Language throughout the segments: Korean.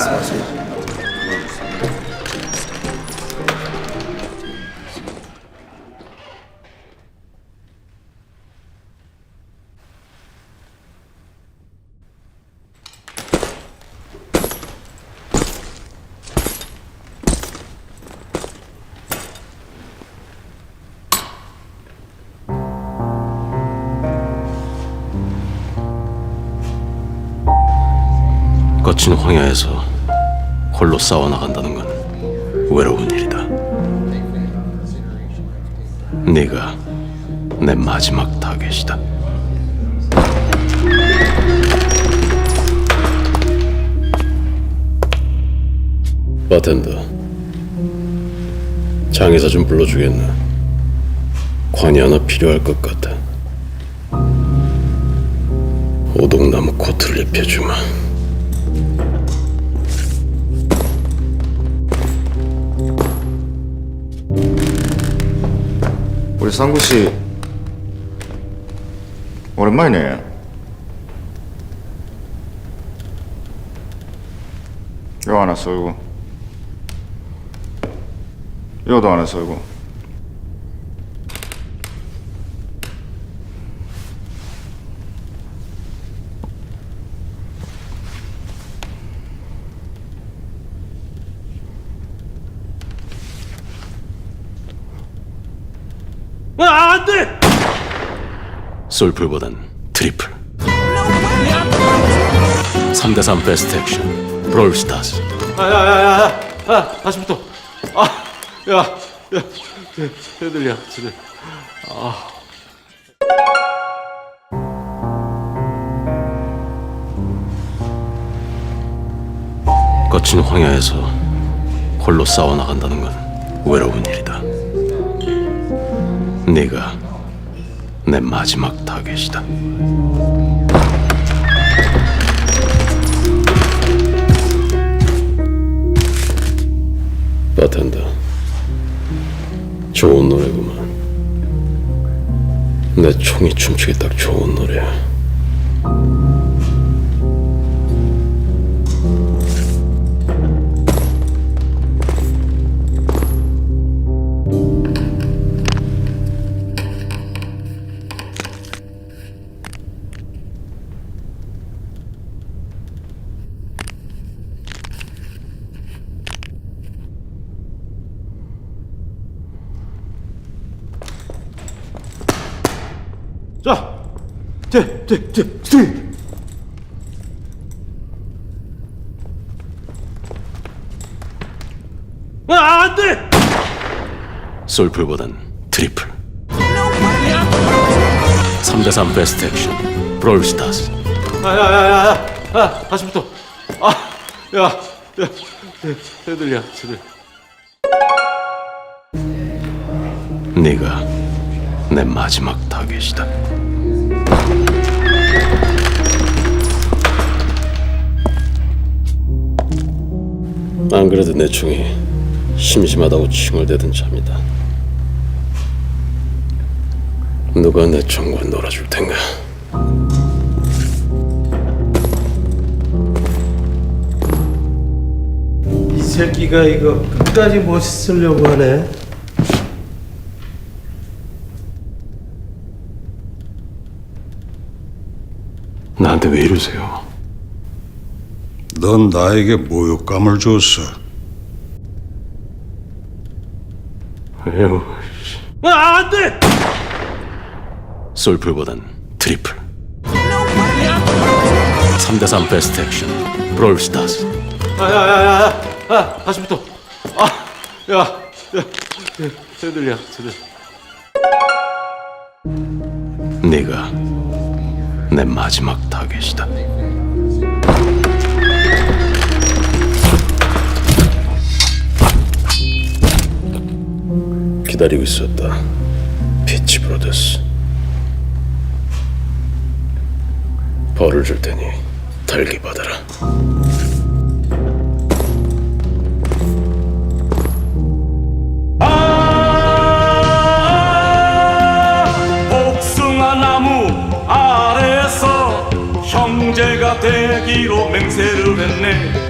말씀하세요. 거친 황야에서 홀로 싸워나간다는 건 외로운 일이다. 네가 내 마지막 타겟이다. 바텐더, 장의사 좀 불러주겠나? 관이 하나 필요할 것 같아. 오동나무 코트를 입혀주마. 우리 상구 씨 오랜만이네. 요 하나 썰고 요도 하나 썰고 아, 안 돼! 솔플보단 트리플. 3대3 베스트 액션. 브롤스타즈. 아, 야, 야, 야, 야, 아, 다시부터. 아, 야, 야, 애- 애들이야, 쟤들. 아. 거친 황야에서 홀로 싸워나간다는 건 외로운 일이다. 네가 내 마지막 타겟이다. 바텐더, 좋은 노래구만. 내 총이 춤추기 딱 좋은 노래야. 제, 제, 제, 스윙. 아, 안 돼! 솔플보단 트리플. 3대3 베스트 액션. 브롤스타즈. 아, 야, 야, 야, 야, 아, 다시부터. 아, 야, 야, 애- 애들이야, 쟤들. 네가 내 마지막 타겟이다. 안 그래도 내 총이 심심하다고 칭얼대던 참이다. 누가 내 총과 놀아줄 텐가? 이 새끼가 이거 끝까지 멋있으려고 하네. 나한테 왜 이러세요? 넌 나에게 모욕감을 줬어. 왜요? 아, 안 돼! 솔플보단 트리플. 3대3 베스트 액션. 브롤스타즈. 아, 야, 야, 야, 야, 아, 다시부터. 아, 야, 야, 애- 애들이야, 쟤들. 네가 내 마지막 타겟이다. 기다리고 있었다. 피치 브로더스. 벌을 줄 테니 달기 받아라. 형제가 되기로 맹세를 했네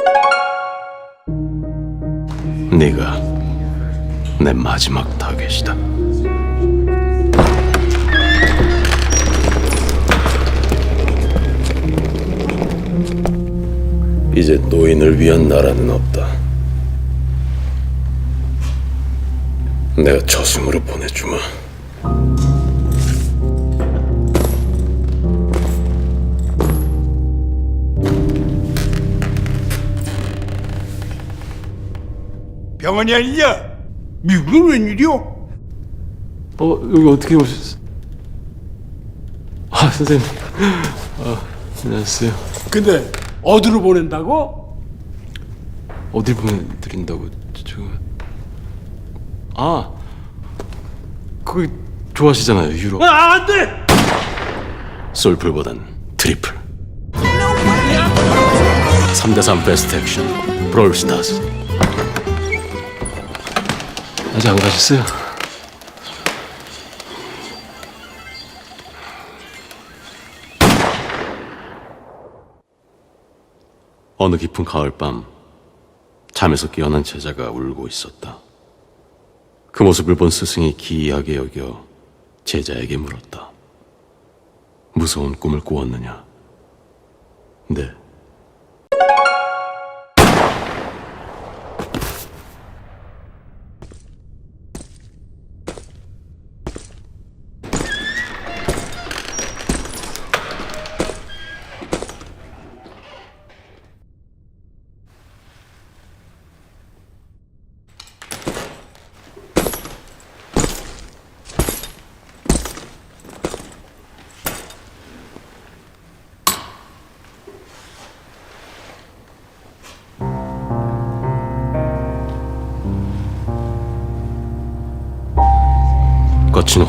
네가 내 마지막 타겟이다. 이제 노인을 위한 나라는 없다. 내가 저승으로 보내주마 병원이 아니냐? 미국은 웬일이오? 어 여기 어떻게 오셨어? 아 선생님 아 안녕하세요 근데 어디로 보낸다고? 어딜 보내드린다고 제가 아 거기 좋아하시잖아요 유럽 아, 안 돼! 솔플보단 트리플 3대3 베스트 액션 브롤스타스 아직 안 가셨어요? 어느 깊은 가을밤 잠에서 깨어난 제자가 울고 있었다. 그 모습을 본 스승이 기이하게 여겨 제자에게 물었다. 무서운 꿈을 꾸었느냐? 네.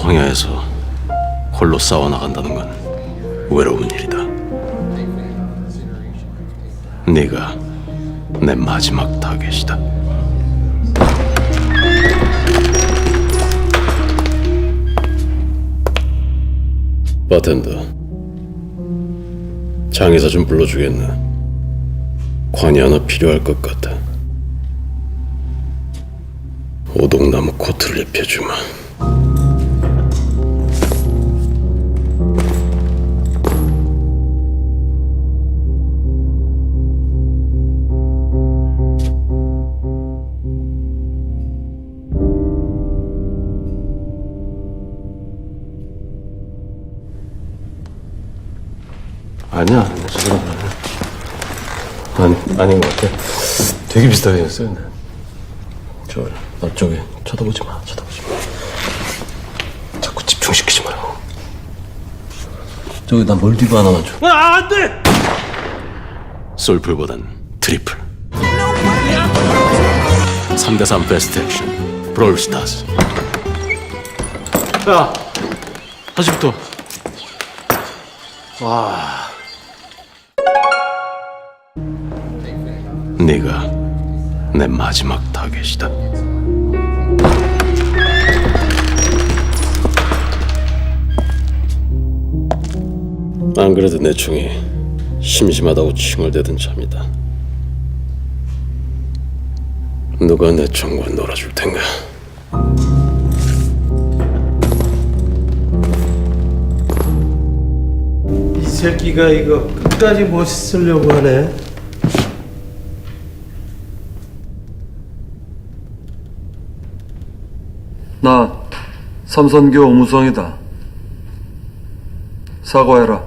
거친 황야에서 홀로 싸워 나간다는 건 외로운 일이다. 네가 내 마지막 타겟이다. 바텐더, 장의사 좀 불러주겠나? 관이 하나 필요할 것 같아. 오동나무 코트를 입혀주마. 아니야, 아니야, 저건 아닌 것 같아. 되게 비슷하게 생겼어요, 근데. 저, 나 저기, 쳐다보지 마, 쳐다보지 마. 자꾸 집중시키지 말고. 저기, 나 몰디브 하나만 줘. 아, 안 돼! 솔플보단 트리플. 3대3 베스트 액션, 브롤스타스. 야, 다시부터. 네가 내 마지막 타겟이다. 안 그래도 내 총이 심심하다고 칭얼대던 참이다. 누가 내 총과 놀아줄 텐가? 이 새끼가 이거 끝까지 멋있으려고 하네. 나 삼선교 오무성이다. 사과해라.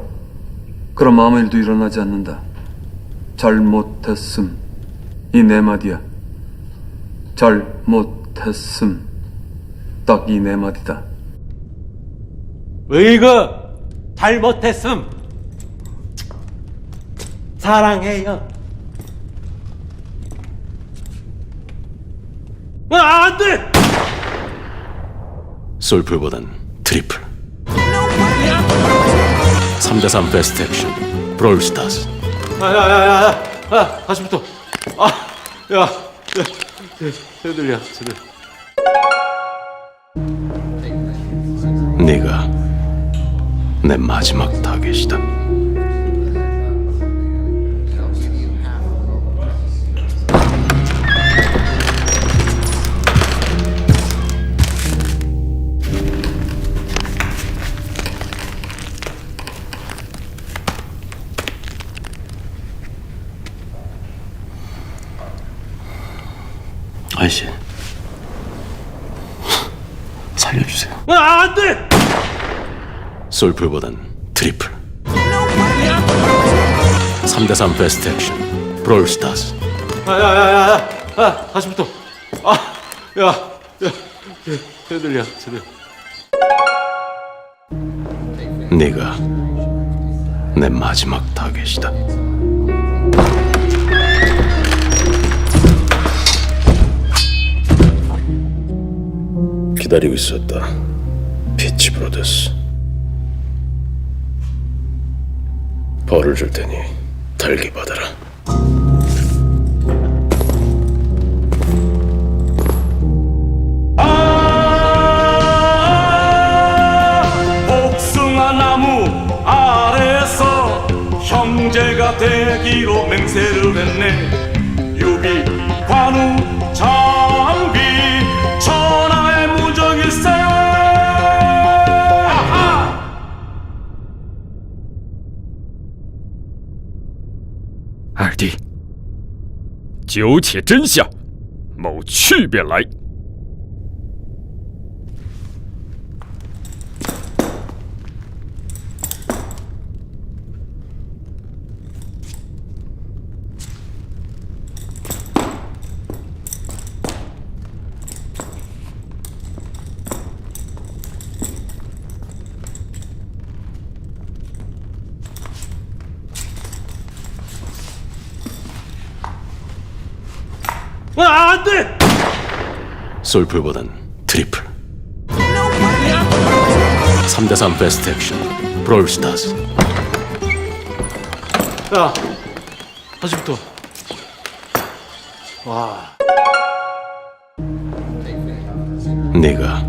그럼 아무 일도 일어나지 않는다. 잘못했음. 이 네 마디야. 잘못했음. 딱 이 네 마디다. 의거 잘못했음. 사랑해요. 아, 안 돼! 솔플보단 트리플. 3대3 베스트 액션. 브롤스타즈. 아, 야, 야, 야, 야, 아, 다시부터. 아, 야, 야, 새들이야, 새들. 네가 내 마지막 타겟이다 아저씨. 살려주세요. 아, 안 돼! 솔플보단 트리플. 3대3 베스트 액션. 브롤스타즈 아, 야, 야, 야, 야, 아, 다시부터. 아, 야, 야, 새들이야, 새들. 네가 내 마지막 타겟이다 기다리고 있었다. 피치 브로더스 벌을 줄 테니 달기 받아라. 형제가 되기로 맹세를 했네 酒且真下，某去便来。 아, 안 돼! 솔플보단 트리플 3대3 베스트 액션 브롤스타즈 야, 다시부터. 네가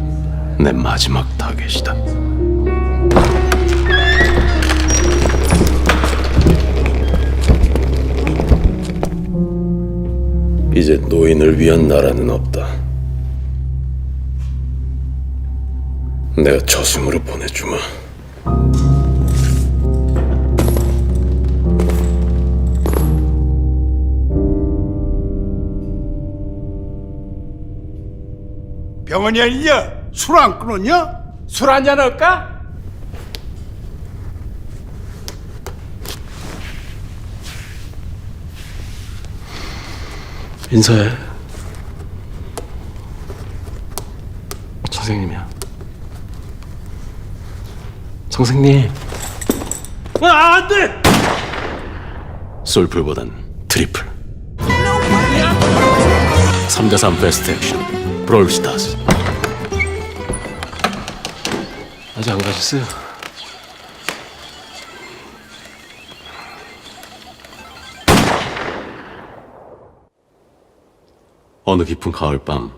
내 마지막 타겟이다. 이제 노인을 위한 나라는 없다. 내가 저승으로 보내주마. 병원이 아니냐? 술 안 끊었냐? 술 한잔 할까? 인사해. 선생님이야. 선생님. 아, 안 돼! 솔플보단 트리플 3대3 베스트 액션 브롤스타즈 아직 안 가셨어요? 어느 깊은 가을밤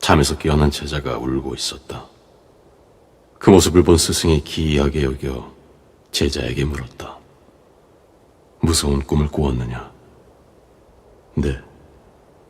잠에서 깨어난 제자가 울고 있었다 그 모습을 본 스승이 기이하게 여겨 제자에게 물었다 무서운 꿈을 꾸었느냐? 네.